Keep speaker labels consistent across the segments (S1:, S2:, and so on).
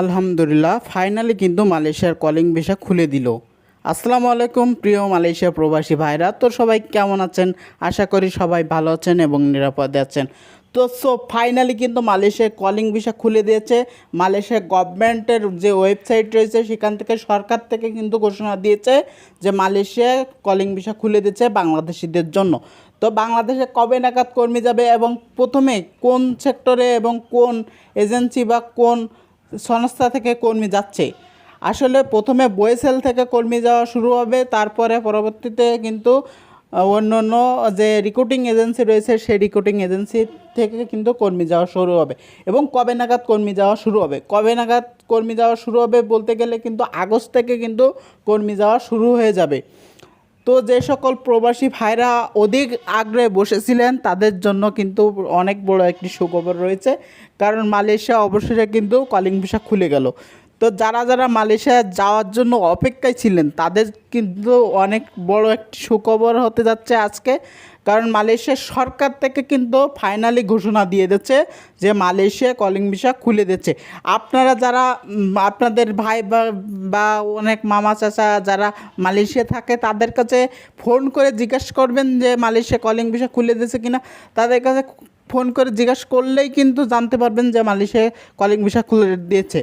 S1: আলহামদুলিল্লাহ ফাইনালি কিন্তু মালয়েশিয়ার কলিং ভিসা খুলে দিল। আসসালামু আলাইকুম প্রিয় মালয়েশিয়া প্রবাসী ভাইরা, তো সবাই কেমন আছেন? আশা করি সবাই ভালো আছেন এবং নিরাপদে আছেন। তো সো ফাইনালি কিন্তু মালয়েশিয়ার কলিং ভিসা খুলে দিয়েছে। মালয়েশিয়া গভর্নমেন্টের যে ওয়েবসাইট রয়েছে, সেখান থেকে সরকার থেকে কিন্তু ঘোষণা দিয়েছে যে মালয়েশিয়া কলিং ভিসা খুলে দিয়েছে বাংলাদেশিদের জন্য। তো বাংলাদেশে কবে নাগাদ কর্মী যাবে এবং প্রথমে কোন সেক্টরে এবং কোন এজেন্সি বা কোন সংস্থা থেকে কর্মী যাচ্ছে। আসলে প্রথমে বয়েসেল থেকে কর্মী যাওয়া শুরু হবে, তারপরে পরবর্তীতে কিন্তু অন্য অন্য যে রিক্রুটিং এজেন্সি রয়েছে, সেই রিক্রুটিং এজেন্সি থেকে কিন্তু কর্মী যাওয়া শুরু হবে। এবং কবে নাগাদ কর্মী যাওয়া শুরু হবে? কবে নাগাদ কর্মী যাওয়া শুরু হবে বলতে গেলে কিন্তু আগস্ট থেকে কিন্তু কর্মী যাওয়া শুরু হয়ে যাবে। তো যে সকল প্রবাসী ভাইরা অধিক আগ্রহে বসেছিলেন, তাদের জন্য কিন্তু অনেক বড় একটি সুখবর রয়েছে। কারণ মালয়েশিয়া অবশেষে কিন্তু কলিং ভিসা খুলে গেল। তো যারা যারা মালয়েশিয়া যাওয়ার জন্য অপেক্ষায় ছিলেন, তাদের কিন্তু অনেক বড় একটি সুখবর হতে যাচ্ছে আজকে। কারণ মালয়েশিয়ার সরকার থেকে কিন্তু ফাইনালি ঘোষণা দিয়ে দিচ্ছে যে মালয়েশিয়া কলিং ভিসা খুলে দিচ্ছে। আপনারা যারা আপনাদের ভাই বা অনেক মামা চাচা যারা মালয়েশিয়া থাকে, তাদের কাছে ফোন করে জিজ্ঞেস করবেন যে মালয়েশিয়া কলিং ভিসা খুলে দিয়েছে কিনা। তাদের কাছে ফোন করে জিজ্ঞেস করলেই কিন্তু জানতে পারবেন যে মালয়েশিয়া কলিং ভিসা খুলে দিয়েছে।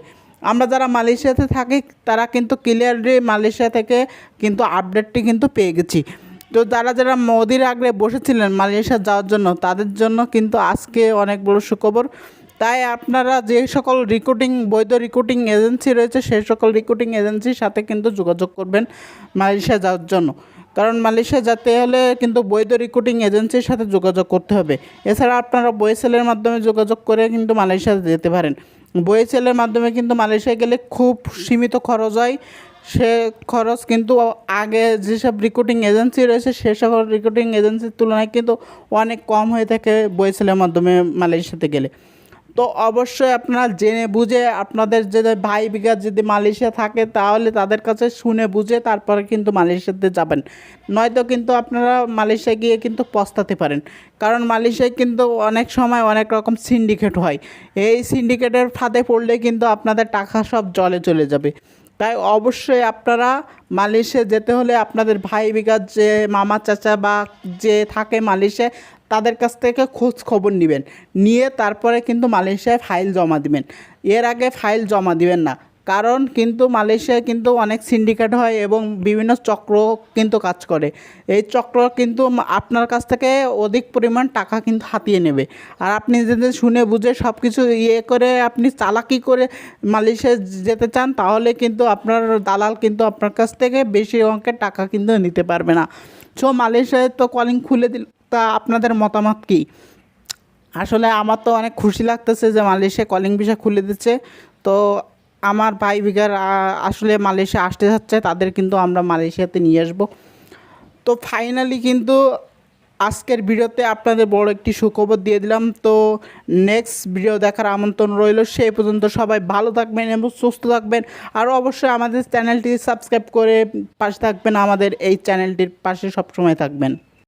S1: আমরা যারা মালয়েশিয়াতে থাকি, তারা কিন্তু ক্লিয়ারলি মালয়েশিয়া থেকে কিন্তু আপডেটটি কিন্তু পেয়ে গেছি। তো যারা যারা মোদির আগ্রে বসেছিলেন মালয়েশিয়া যাওয়ার জন্য, তাদের জন্য কিন্তু আজকে অনেক বড় সুখবর। তাই আপনারা যে সকল রিক্রুটিং বৈধ রিক্রুটিং এজেন্সি রয়েছে সেই সকল রিক্রুটিং এজেন্সির সাথে কিন্তু যোগাযোগ করবেন মালয়েশিয়া যাওয়ার জন্য। কারণ মালয়েশিয়া যেতে হলে কিন্তু বৈধ রিক্রুটিং এজেন্সির সাথে যোগাযোগ করতে হবে। এছাড়া আপনারা বই সেলের মাধ্যমে যোগাযোগ করে কিন্তু মালয়েশিয়া যেতে পারেন। বই সেলের মাধ্যমে কিন্তু মালয়েশিয়া গেলে খুব সীমিত খরচ হয়। সে খরচ কিন্তু আগে যেসব রিক্রুটিং এজেন্সি রয়েছে, সেসব রিক্রুটিং এজেন্সির তুলনায় কিন্তু অনেক কম হয়ে থাকে বই সেলের মাধ্যমে মালয়েশিয়াতে গেলে। তো অবশ্যই আপনারা জেনে বুঝে আপনাদের যদি ভাই বিঘা যদি মালয়েশিয়া থাকে, তাহলে তাদের কাছে শুনে বুঝে তারপরে কিন্তু মালয়েশিয়াতে যাবেন। নয়তো কিন্তু আপনারা মালয়েশিয়া গিয়ে কিন্তু পস্তাতে পারেন। কারণ মালয়েশিয়ায় কিন্তু অনেক সময় অনেক রকম সিন্ডিকেট হয়। এই সিন্ডিকেটের ফাঁদে পড়লে কিন্তু আপনাদের টাকা সব জলে চলে যাবে। তাই অবশ্যই আপনারা মালয়েশিয়া যেতে হলে আপনাদের ভাই বিঘার যে মামা চাচা বা যে থাকে মালয়েশিয়া তাদের কাছ থেকে খোঁজ খবর নেবেন। নিয়ে তারপরে কিন্তু মালয়েশিয়ায় ফাইল জমা দিবেন। এর আগে ফাইল জমা দিবেন না। কারণ কিন্তু মালয়েশিয়ায় কিন্তু অনেক সিন্ডিকেট হয় এবং বিভিন্ন চক্র কিন্তু কাজ করে। এই চক্র কিন্তু আপনার কাছ থেকে অধিক পরিমাণ টাকা কিন্তু হাতিয়ে নেবে। আর আপনি যদি শুনে বুঝে সব কিছু ইয়ে করে আপনি চালাকি করে মালয়েশিয়া যেতে চান, তাহলে কিন্তু আপনার দালাল কিন্তু আপনার কাছ থেকে বেশি অঙ্কের টাকা কিন্তু নিতে পারবে না। সো মালয়েশিয়ায় তো কলিং খুলে দিল, তা আপনাদের মতামত কী? আসলে আমার তো অনেক খুশি লাগতেছে যে মালয়েশিয়া কলিং ভিসা খুলে দিচ্ছে। তো আমার ভাই ভিগার আসলে মালয়েশিয়া আসতে যাচ্ছে, তাদের কিন্তু আমরা মালয়েশিয়াতে নিয়ে আসব। তো ফাইনালি কিন্তু আজকের ভিডিওতে আপনাদের বড় একটি সুখবর দিয়ে দিলাম। তো নেক্সট ভিডিও দেখার আমন্ত্রণ রইল। সেই পর্যন্ত সবাই ভালো থাকবেন এবং সুস্থ থাকবেন। আর অবশ্যই আমাদের চ্যানেলটি সাবস্ক্রাইব করে পাশে থাকবেন। আমাদের এই চ্যানেলটির পাশে সবসময় থাকবেন।